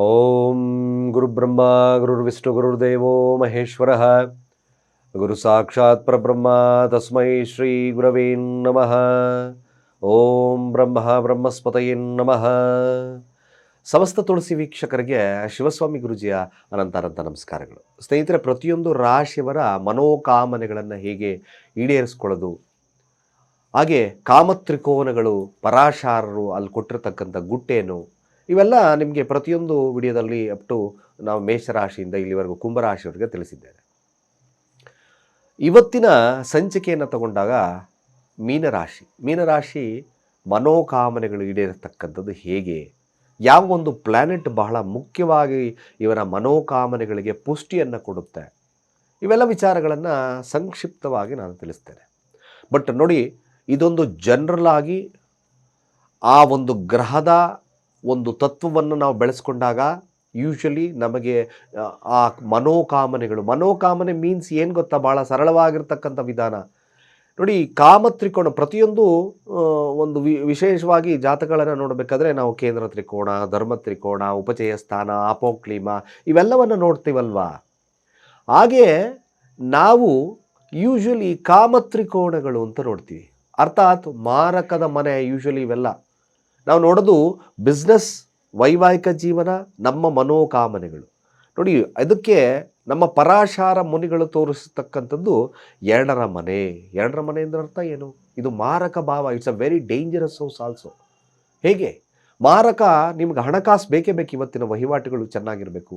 ಓಂ ಗುರುಬ್ರಹ್ಮ ಗುರುರ್ವಿಷ್ಣು ಗುರುರ್ದೇವೋ ಮಹೇಶ್ವರ ಗುರು ಸಾಕ್ಷಾತ್ ಪರಬ್ರಹ್ಮ ತಸ್ಮೈ ಶ್ರೀ ಗುರವೇ ನಮಃ ಓಂ ಬ್ರಹ್ಮ ಬ್ರಹ್ಮಸ್ಪತಯೇ ನಮಃ ಸಮಸ್ತ ತುಳಸಿ ವೀಕ್ಷಕರಿಗೆ ಶಿವಸ್ವಾಮಿ ಗುರುಜಿಯ ಅನಂತಾನಂತ ನಮಸ್ಕಾರಗಳು. ಸ್ನೇಹಿತರೆ, ಪ್ರತಿಯೊಂದು ರಾಶಿಯವರ ಮನೋಕಾಮನೆಗಳನ್ನು ಹೇಗೆ ಈಡೇರಿಸ್ಕೊಳ್ಳೋದು, ಹಾಗೆ ಕಾಮತ್ರಿಕೋನಗಳು ಪರಾಶಾರರು ಅಲ್ಲಿ ಕೊಟ್ಟಿರ್ತಕ್ಕಂಥ ಗುಟ್ಟೇನು ಇವೆಲ್ಲ ನಿಮಗೆ ಪ್ರತಿಯೊಂದು ವಿಡಿಯೋದಲ್ಲಿ ಅಪ್ ಟು ನಾವು ಮೇಷರಾಶಿಯಿಂದ ಇಲ್ಲಿವರೆಗೂ ಕುಂಭರಾಶಿಯವರೆಗೆ ತಿಳಿಸಿದ್ದೇನೆ. ಇವತ್ತಿನ ಸಂಚಿಕೆಯನ್ನು ತಗೊಂಡಾಗ ಮೀನರಾಶಿ. ಮೀನರಾಶಿ ಮನೋಕಾಮನೆಗಳು ಈಡೇರತಕ್ಕಂಥದ್ದು ಹೇಗೆ? ಯಾವ ಒಂದು ಪ್ಲ್ಯಾನೆಟ್ ಬಹಳ ಮುಖ್ಯವಾಗಿ ಇವರ ಮನೋಕಾಮನೆಗಳಿಗೆ ಪುಷ್ಟಿಯನ್ನು ಕೊಡುತ್ತೆ? ಇವೆಲ್ಲ ವಿಚಾರಗಳನ್ನು ಸಂಕ್ಷಿಪ್ತವಾಗಿ ನಾನು ತಿಳಿಸ್ತೇನೆ. ಬಟ್ ನೋಡಿ, ಇದೊಂದು ಜನರಲ್ ಆಗಿ ಆ ಒಂದು ಗ್ರಹದ ಒಂದು ತತ್ವವನ್ನು ನಾವು ಬೆಳೆಸ್ಕೊಂಡಾಗ ಯೂಶ್ವಲಿ ನಮಗೆ ಆ, ಮನೋಕಾಮನೆಗಳು ಮನೋಕಾಮನೆ ಮೀನ್ಸ್ ಏನು ಗೊತ್ತಾ? ಭಾಳ ಸರಳವಾಗಿರ್ತಕ್ಕಂಥ ವಿಧಾನ. ನೋಡಿ ಕಾಮತ್ರಿಕೋಣ ಪ್ರತಿಯೊಂದು ಆ, ಒಂದು ವಿ ವಿಶೇಷವಾಗಿ ಜಾತಕಗಳನ್ನು ನೋಡಬೇಕಾದ್ರೆ ನಾವು ಕೇಂದ್ರ ತ್ರಿಕೋಣ ಧರ್ಮ ತ್ರಿಕೋಣ ಉಪಚಯ ಸ್ಥಾನ ಅಪೋಕ್ಲಿಮ ಇವೆಲ್ಲವನ್ನು ನೋಡ್ತೀವಲ್ವಾ? ಹಾಗೆ ನಾವು ಯೂಶಲಿ ಕಾಮತ್ರಿಕೋಣಗಳು ಅಂತ ನೋಡ್ತೀವಿ. ಅರ್ಥಾತ್ ಮಾರಕದ ಮನೆ ಯೂಶ್ವಲಿ ಇವೆಲ್ಲ. ನಾವು ನೋಡೋದು ಬಿಸ್ನೆಸ್ ವೈವಾಹಿಕ ಜೀವನ, ನಮ್ಮ ಮನೋಕಾಮನೆಗಳು. ನೋಡಿ ಅದಕ್ಕೆ ನಮ್ಮ ಪರಾಶಾರ ಮುನಿಗಳು ತೋರಿಸ್ತಕ್ಕಂಥದ್ದು ಎರಡರ ಮನೆ. ಎರಡರ ಮನೆ ಅಂದ್ರೆ ಅರ್ಥ ಏನು? ಇದು ಮಾರಕ ಭಾವ. It's a very dangerous house also ಹೇಗೆ? ಮಾರಕ ನಿಮ್ಗೆ ಹಣಕಾಸು ಬೇಕೇ ಬೇಕು ಇವತ್ತಿನ ವಹಿವಾಟುಗಳು ಚೆನ್ನಾಗಿರಬೇಕು.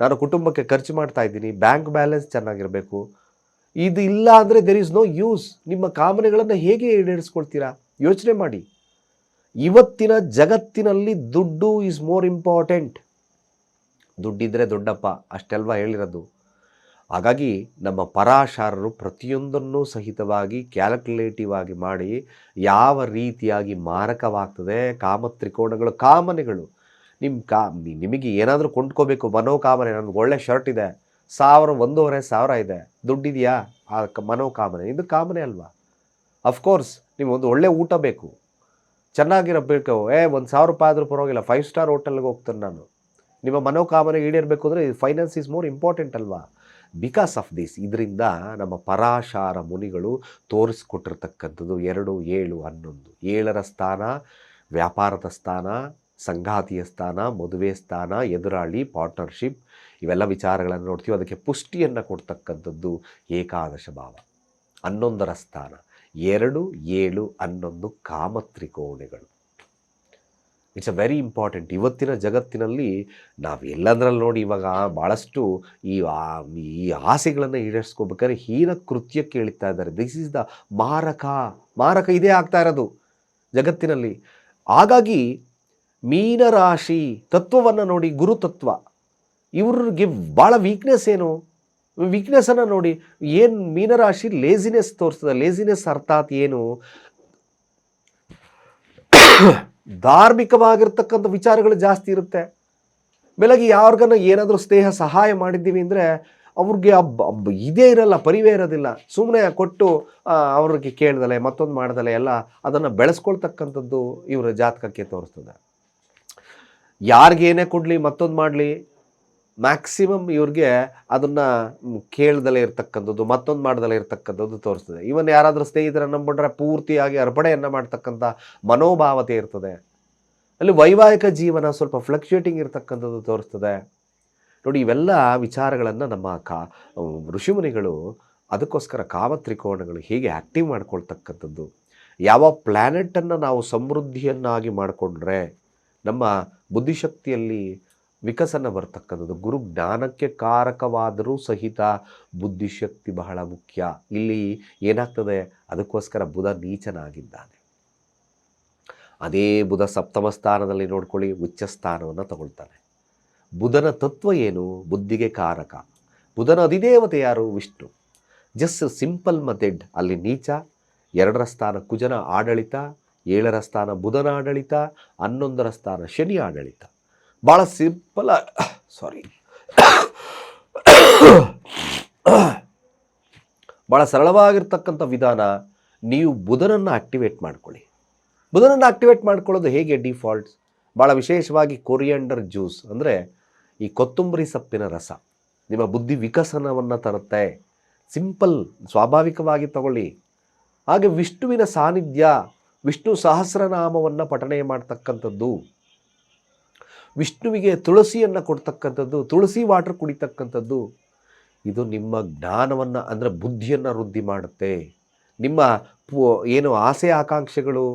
ನಾನು ಕುಟುಂಬಕ್ಕೆ ಖರ್ಚು ಮಾಡ್ತಾ ಇದ್ದೀನಿ ಬ್ಯಾಂಕ್ ಬ್ಯಾಲೆನ್ಸ್ ಚೆನ್ನಾಗಿರಬೇಕು. ಇದು ಇಲ್ಲ ಅಂದರೆ ದೆರ್ ಈಸ್ ನೋ ಯೂಸ್ ನಿಮ್ಮ ಕಾಮನೆಗಳನ್ನು ಹೇಗೆ ಈಡೇರಿಸ್ಕೊಳ್ತೀರಾ? ಯೋಚನೆ ಮಾಡಿ. ಇವತ್ತಿನ ಜಗತ್ತಿನಲ್ಲಿ ದುಡ್ಡು ಈಸ್ ಮೋರ್ ಇಂಪಾರ್ಟೆಂಟ್ ದುಡ್ಡಿದ್ರೆ ದೊಡ್ಡಪ್ಪ, ಅಷ್ಟೆಲ್ವಾ ಹೇಳಿರೋದು? ಹಾಗಾಗಿ ನಮ್ಮ ಪರಾಶಾರರು ಪ್ರತಿಯೊಂದನ್ನು ಸಹಿತವಾಗಿ ಕ್ಯಾಲ್ಕುಲೇಟಿವ್ ಆಗಿ ಮಾಡಿ ಯಾವ ರೀತಿಯಾಗಿ ಮಾರಕವಾಗ್ತದೆ ಕಾಮತ್ರಿಕೋಣಗಳು ಕಾಮನೆಗಳು. ನಿಮ್ಮ ಕಾ, ನಿಮಗೆ ಏನಾದರೂ ಕೊಂಡ್ಕೋಬೇಕು, ಮನೋಕಾಮನೆ, ನನಗೆ ಒಳ್ಳೆ ಶರ್ಟ್ ಇದೆ, ಸಾವಿರ, ಒಂದೂವರೆ ಸಾವಿರ ಇದೆ, ದುಡ್ಡಿದೆಯಾ? ಆ ಮನೋಕಾಮನೆ, ಇದು ಕಾಮನೆ ಅಲ್ವಾ? ಅಫ್ಕೋರ್ಸ್ ನಿಮಗೊಂದು ಒಳ್ಳೆ ಊಟ ಬೇಕು. ಚೆನ್ನಾಗಿರಬೇಕು? ಏ, ಒಂದು ಸಾವಿರ ರೂಪಾಯಿ ಆದರೂ ಪರವಾಗಿಲ್ಲ ಫೈವ್ ಸ್ಟಾರ್ ಹೋಟೆಲ್ಗೆ ಹೋಗ್ತೇನೆ ನಾನು. ನಿಮ್ಮ ಮನೋಕಾಮನೆ ಈಡೇರಬೇಕು ಅಂದರೆ ಫೈನಾನ್ಸ್ ಈಸ್ ಮೋರ್ ಇಂಪಾರ್ಟೆಂಟ್ ಅಲ್ವಾ? ಬಿಕಾಸ್ ಆಫ್ ದಿಸ್ ಇದರಿಂದ ನಮ್ಮ ಪರಾಶಾರ ಮುನಿಗಳು ತೋರಿಸ್ಕೊಟ್ಟಿರ್ತಕ್ಕಂಥದ್ದು ಎರಡು, ಏಳು, ಹನ್ನೊಂದು. ಏಳರ ಸ್ಥಾನ, ವ್ಯಾಪಾರದ ಸ್ಥಾನ, ಸಂಗಾತಿಯ ಸ್ಥಾನ, ಮದುವೆ ಸ್ಥಾನ, ಎದುರಾಳಿ ಪಾರ್ಟ್ನರ್ಶಿಪ್ ಇವೆಲ್ಲ ವಿಚಾರಗಳನ್ನು ನೋಡ್ತೀವಿ. ಅದಕ್ಕೆ ಪುಷ್ಟಿಯನ್ನು ಕೊಡ್ತಕ್ಕಂಥದ್ದು ಏಕಾದಶ ಭಾವ. ಹನ್ನೊಂದರ ಸ್ಥಾನ. ಎರಡು ಏಳು ಹನ್ನೊಂದು ಕಾಮತ್ರಿಕೋಣೆಗಳು. ಇಟ್ಸ್ ಅ ವೆರಿ ಇಂಪಾರ್ಟೆಂಟ್ ಇವತ್ತಿನ ಜಗತ್ತಿನಲ್ಲಿ ನಾವು ಎಲ್ಲದರಲ್ಲಿ ನೋಡಿ ಇವಾಗ ಭಾಳಷ್ಟು ಈ ಈ ಆಸೆಗಳನ್ನು ಈಡೇರಿಸ್ಕೋಬೇಕಾದ್ರೆ ಹೀನ ಕೃತ್ಯಕ್ಕೆ ಇಳಿತಾ ಇದ್ದಾರೆ. ದಿಸ್ ಈಸ್ ದ ಮಾರಕ ಮಾರಕ ಇದೇ ಆಗ್ತಾ ಇರೋದು ಜಗತ್ತಿನಲ್ಲಿ. ಹಾಗಾಗಿ ಮೀನರಾಶಿ ತತ್ವವನ್ನು ನೋಡಿ ಗುರುತತ್ವ ಇವ್ರಿಗೆ ಭಾಳ ವೀಕ್ನೆಸ್ ಏನು? ವೀಕ್ನೆಸ್ಸನ್ನು ನೋಡಿ, ಏನು ಮೀನರಾಶಿ ಲೇಸಿನೆಸ್ ತೋರಿಸ್ತದೆ ಲೇಸಿನೆಸ್ ಅರ್ಥಾತ್ ಏನು? ಧಾರ್ಮಿಕವಾಗಿರ್ತಕ್ಕಂಥ ವಿಚಾರಗಳು ಜಾಸ್ತಿ ಇರುತ್ತೆ. ಬೆಳಗ್ಗೆ ಯಾರ್ಗನ್ನ ಏನಾದರೂ ಸ್ನೇಹ, ಸಹಾಯ ಮಾಡಿದ್ದೀವಿ ಅಂದರೆ, ಅವ್ರಿಗೆ ಅಬ್ಬ ಇದೇ ಇರಲ್ಲ, ಪರಿವೇ ಇರೋದಿಲ್ಲ. ಸುಮ್ಮನೆ ಕೊಟ್ಟು ಅವ್ರಿಗೆ ಕೇಳ್ದಲೆ, ಮತ್ತೊಂದು ಮಾಡ್ದಲೆ, ಎಲ್ಲ ಅದನ್ನು ಬೆಳೆಸ್ಕೊಳ್ತಕ್ಕಂಥದ್ದು ಇವರ ಜಾತಕಕ್ಕೆ ತೋರಿಸ್ತದೆ. ಯಾರಿಗೇನೇ ಕೊಡಲಿ, ಮತ್ತೊಂದು ಮಾಡಲಿ ಮ್ಯಾಕ್ಸಿಮಮ್ ಇವ್ರಿಗೆ ಅದನ್ನು ಕೇಳ್ದಲೇ ಇರ್ತಕ್ಕಂಥದ್ದು, ಮತ್ತೊಂದು ಮಾಡ್ದಲೇ ಇರ್ತಕ್ಕಂಥದ್ದು ತೋರಿಸ್ತದೆ. ಇವನ್ ಯಾರಾದರೂ ಸ್ನೇಹಿತರ ನಂಬಿಟ್ರೆ ಪೂರ್ತಿಯಾಗಿ ಅರ್ಪಣೆಯನ್ನು ಮಾಡ್ತಕ್ಕಂಥ ಮನೋಭಾವತೆ ಇರ್ತದೆ. ಅಲ್ಲಿ ವೈವಾಹಿಕ ಜೀವನ ಸ್ವಲ್ಪ ಫ್ಲಕ್ಚುಯೇಟಿಂಗ್ ಇರ್ತಕ್ಕಂಥದ್ದು ತೋರಿಸ್ತದೆ. ನೋಡಿ, ಇವೆಲ್ಲ ವಿಚಾರಗಳನ್ನು ನಮ್ಮ ಕಾ, ಋಷಿಮುನಿಗಳು ಅದಕ್ಕೋಸ್ಕರ ಕಾಮತ್ರಿಕೋಣಗಳು ಹೇಗೆ ಆ್ಯಕ್ಟಿವ್ ಮಾಡ್ಕೊಳ್ತಕ್ಕಂಥದ್ದು. ಯಾವ ಪ್ಲ್ಯಾನೆಟನ್ನು ನಾವು ಸಮೃದ್ಧಿಯನ್ನಾಗಿ ಮಾಡಿಕೊಂಡ್ರೆ ನಮ್ಮ ಬುದ್ಧಿಶಕ್ತಿಯಲ್ಲಿ ವಿಕಸನ ಬರ್ತಕ್ಕಂಥದ್ದು. ಗುರು ಜ್ಞಾನಕ್ಕೆ ಕಾರಕವಾದರೂ ಸಹಿತ ಬುದ್ಧಿಶಕ್ತಿ ಬಹಳ ಮುಖ್ಯ. ಇಲ್ಲಿ ಏನಾಗ್ತದೆ? ಅದಕ್ಕೋಸ್ಕರ ಬುಧ ನೀಚನಾಗಿದ್ದಾನೆ. ಅದೇ ಬುಧ ಸಪ್ತಮ ಸ್ಥಾನದಲ್ಲಿ ನೋಡ್ಕೊಳ್ಳಿ, ಉಚ್ಚ ಸ್ಥಾನವನ್ನು ತಗೊಳ್ತಾನೆ. ಬುಧನ ತತ್ವ ಏನು? ಬುದ್ಧಿಗೆ ಕಾರಕ. ಬುಧನ ಅಧಿದೇವತೆ ಯಾರು? ವಿಷ್ಣು. Just simple method. ಅಲ್ಲಿ ನೀಚ, ಎರಡರ ಸ್ಥಾನ ಕುಜನ ಆಡಳಿತ, ಏಳರ ಸ್ಥಾನ ಬುಧನ ಆಡಳಿತ, ಹನ್ನೊಂದರ ಸ್ಥಾನ ಶನಿ ಆಡಳಿತ. ಭಾಳ ಸಿಂಪಲ್ ಸಾರಿ ಭಾಳ ಸರಳವಾಗಿರ್ತಕ್ಕಂಥ ವಿಧಾನ, ನೀವು ಬುಧನನ್ನು ಆಕ್ಟಿವೇಟ್ ಮಾಡ್ಕೊಳ್ಳಿ. ಬುಧನನ್ನು ಆಕ್ಟಿವೇಟ್ ಮಾಡ್ಕೊಳ್ಳೋದು ಹೇಗೆ ಡಿಫಾಲ್ಟ್ಸ್ ಭಾಳ ವಿಶೇಷವಾಗಿ ಕೊರಿಯಂಡರ್ ಜ್ಯೂಸ್ ಅಂದರೆ ಈ ಕೊತ್ತಂಬರಿ ಸೊಪ್ಪಿನ ರಸ. ನಿಮ್ಮ ಬುದ್ಧಿ ವಿಕಸನವನ್ನು ತರುತ್ತೆ. ಸಿಂಪಲ್, ಸ್ವಾಭಾವಿಕವಾಗಿ ತಗೊಳ್ಳಿ. ಹಾಗೆ ವಿಷ್ಣುವಿನ ಸಾನ್ನಿಧ್ಯ, ವಿಷ್ಣು ಸಹಸ್ರನಾಮವನ್ನು ಪಠಣೆ ಮಾಡ್ತಕ್ಕಂಥದ್ದು. ವಿಷ್ಣುವಿಗೆ ತುಳಸಿಯನ್ನು ಕೊಡ್ತಕ್ಕಂಥದ್ದು, ತುಳಸಿ ವಾಟರ್ ಕುಡಿತಕ್ಕಂಥದ್ದು, ಇದು ನಿಮ್ಮ ಜ್ಞಾನವನ್ನು ಅಂದರೆ ಬುದ್ಧಿಯನ್ನು ವೃದ್ಧಿ ಮಾಡುತ್ತೆ. ನಿಮ್ಮ ಏನು ಆಸೆ ಆಕಾಂಕ್ಷೆಗಳು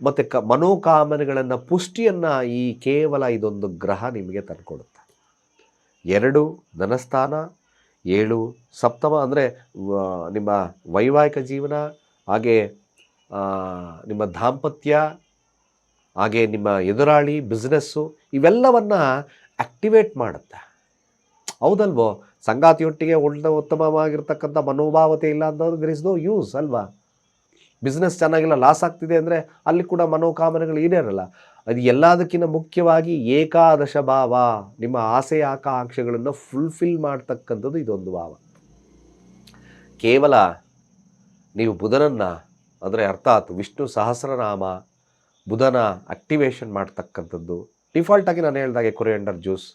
ಮತ್ತು ಕ, ಮನೋಕಾಮನೆಗಳನ್ನು, ಪುಷ್ಟಿಯನ್ನು ಈ ಕೇವಲ ಇದೊಂದು ಗ್ರಹ ನಿಮಗೆ ತಂದುಕೊಡುತ್ತೆ. ಎರಡು, ಧನಸ್ಥಾನ, ಏಳು, ಸಪ್ತಮ ಅಂದರೆ ನಿಮ್ಮ ವೈವಾಹಿಕ ಜೀವನ, ಹಾಗೆ ನಿಮ್ಮ ದಾಂಪತ್ಯ ಹಾಗೆ ನಿಮ್ಮ ಎದುರಾಳಿ ಬಿಸ್ನೆಸ್ಸು ಇವೆಲ್ಲವನ್ನು ಆಕ್ಟಿವೇಟ್ ಮಾಡುತ್ತೆ. ಹೌದಲ್ವೋ? ಸಂಗಾತಿಯೊಟ್ಟಿಗೆ ಒಳ್ಳೆ ಉತ್ತಮವಾಗಿರ್ತಕ್ಕಂಥ ಮನೋಭಾವತೆ ಇಲ್ಲ ಅಂತಂದ್ರೆ ದರ್ ಯೂಸ್ ಅಲ್ವಾ? ಬಿಸ್ನೆಸ್ ಚೆನ್ನಾಗಿಲ್ಲ ಲಾಸ್ ಆಗ್ತಿದೆ ಅಂದರೆ ಅಲ್ಲಿ ಕೂಡ ಮನೋಕಾಮನೆಗಳು ಈಡೇರಲ್ಲ ಅದು ಎಲ್ಲದಕ್ಕಿಂತ ಮುಖ್ಯವಾಗಿ ಏಕಾದಶ ಭಾವ, ನಿಮ್ಮ ಆಸೆ ಆಕಾಂಕ್ಷೆಗಳನ್ನು ಫುಲ್ಫಿಲ್ ಮಾಡ್ತಕ್ಕಂಥದ್ದು ಇದೊಂದು ಭಾವ. ಕೇವಲ ನೀವು ಬುಧನನ್ನು, ಅಂದರೆ ಅರ್ಥಾತ್ ವಿಷ್ಣು ಸಹಸ್ರನಾಮ ಬುಧನ ಆಕ್ಟಿವೇಶನ್ ಮಾಡ್ತಕ್ಕಂಥದ್ದು. ಡಿಫಾಲ್ಟಾಗಿ ನಾನು ಹೇಳಿದಾಗೆ ಕೊರಿಯಂಡರ್ ಜ್ಯೂಸ್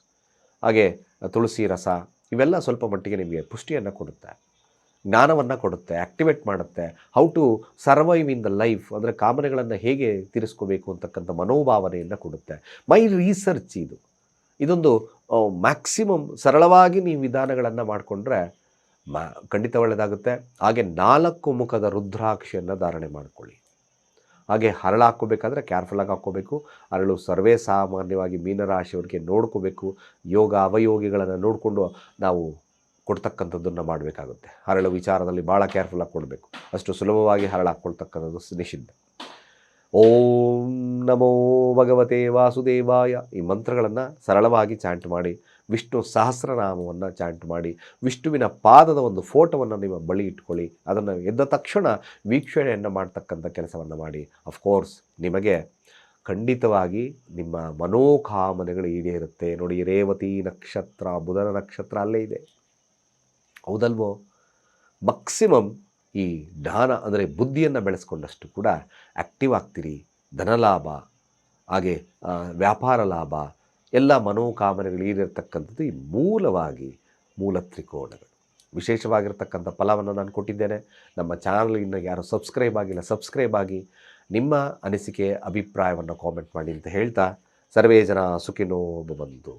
ಹಾಗೆ ತುಳಸಿ ರಸ, ಇವೆಲ್ಲ ಸ್ವಲ್ಪ ಮಟ್ಟಿಗೆ ನಿಮಗೆ ಪುಷ್ಟಿಯನ್ನು ಕೊಡುತ್ತೆ, ಜ್ಞಾನವನ್ನು ಕೊಡುತ್ತೆ ಆ್ಯಕ್ಟಿವೇಟ್ ಮಾಡುತ್ತೆ. How to survive in the life ಅಂದರೆ ಕಾಮನೆಗಳನ್ನು ಹೇಗೆ ತೀರಿಸ್ಕೋಬೇಕು ಅಂತಕ್ಕಂಥ ಮನೋಭಾವನೆಯನ್ನು ಕೊಡುತ್ತೆ. ಮೈ ರೀಸರ್ಚ್ ಇದು. ಇದೊಂದು ಮ್ಯಾಕ್ಸಿಮಮ್ ಸರಳವಾಗಿ ನೀವು ವಿಧಾನಗಳನ್ನು ಮಾಡಿಕೊಂಡ್ರೆ ಮ, ಖಂಡಿತ ಒಳ್ಳೆಯದಾಗುತ್ತೆ ಹಾಗೆ ನಾಲ್ಕು ಮುಖದ ರುದ್ರಾಕ್ಷಿಯನ್ನು ಧಾರಣೆ ಮಾಡಿಕೊಳ್ಳಿ. ಹಾಗೆ ಹರಳು ಹಾಕ್ಕೋಬೇಕಾದ್ರೆ ಕೇರ್ಫುಲ್ಲಾಗಿ ಹಾಕ್ಕೋಬೇಕು. ಹರಳು ಸರ್ವೇ ಸಾಮಾನ್ಯವಾಗಿ ಮೀನರಾಶಿಯವರಿಗೆ ನೋಡ್ಕೋಬೇಕು. ಯೋಗ ಅವಯೋಗಿಗಳನ್ನು ನೋಡಿಕೊಂಡು ನಾವು ಕೊಡ್ತಕ್ಕಂಥದ್ದನ್ನು ಮಾಡಬೇಕಾಗುತ್ತೆ. ಹರಳು ವಿಚಾರದಲ್ಲಿ ಭಾಳ ಕೇರ್ಫುಲ್ಲಾಗಿ ಕೊಡಬೇಕು. ಅಷ್ಟು ಸುಲಭವಾಗಿ ಹರಳು ಹಾಕ್ಕೊಳ್ತಕ್ಕಂಥದ್ದು ನಿಷಿದ್ಧ. ಓಂ ನಮೋ ಭಗವತೆ ವಾಸುದೇವಾಯ ಈ ಮಂತ್ರಗಳನ್ನು ಸರಳವಾಗಿ ಚಾಂಟ್ ಮಾಡಿ ವಿಷ್ಣು ಸಹಸ್ರನಾಮವನ್ನು ಚಾಂಟ್ ಮಾಡಿ, ವಿಷ್ಣುವಿನ ಪಾದದ ಒಂದು ಫೋಟೋವನ್ನು ನಿಮ್ಮ ಬಳಿ ಇಟ್ಕೊಳ್ಳಿ, ಅದನ್ನು ಎದ್ದ ತಕ್ಷಣ ವೀಕ್ಷಣೆಯನ್ನು ಮಾಡ್ತಕ್ಕಂಥ ಕೆಲಸವನ್ನು ಮಾಡಿ. ಅಫ್ಕೋರ್ಸ್ ನಿಮಗೆ ಖಂಡಿತವಾಗಿ ನಿಮ್ಮ ಮನೋಕಾಮನೆಗಳು ಈಡೇರುತ್ತೆ. ನೋಡಿ, ರೇವತಿ ನಕ್ಷತ್ರ, ಬುಧನ ನಕ್ಷತ್ರ ಅಲ್ಲೇ ಇದೆ. ಹೌದಲ್ವೋ? ಮ್ಯಾಕ್ಸಿಮಮ್ ಈ ಜ್ಞಾನ ಅಂದರೆ ಬುದ್ಧಿಯನ್ನು ಬೆಳೆಸ್ಕೊಂಡಷ್ಟು ಕೂಡ ಆ್ಯಕ್ಟಿವ್ ಆಗ್ತೀರಿ. ಧನಲಾಭ, ಹಾಗೆ ವ್ಯಾಪಾರ ಲಾಭ ಎಲ್ಲ ಮನೋಕಾಮನೆಗಳು ಈರಿರ್ತಕ್ಕಂಥದ್ದು ಈ ಮೂಲವಾಗಿ ಮೂಲ ತ್ರಿಕೋಣಗಳು ವಿಶೇಷವಾಗಿರ್ತಕ್ಕಂಥ ಫಲವನ್ನು ನಾನು ಕೊಟ್ಟಿದ್ದೇನೆ. ನಮ್ಮ ಚಾನಲ್ ಇನ್ನು ಯಾರು ಸಬ್ಸ್ಕ್ರೈಬ್ ಆಗಿಲ್ಲ, ಸಬ್ಸ್ಕ್ರೈಬ್ ಆಗಿ ನಿಮ್ಮ ಅನಿಸಿಕೆ, ಅಭಿಪ್ರಾಯವನ್ನು ಕಾಮೆಂಟ್ ಮಾಡಿ ಅಂತ ಹೇಳ್ತಾ, ಸರ್ವೇ ಜನ ಸುಖಿನೋ ಬಂದು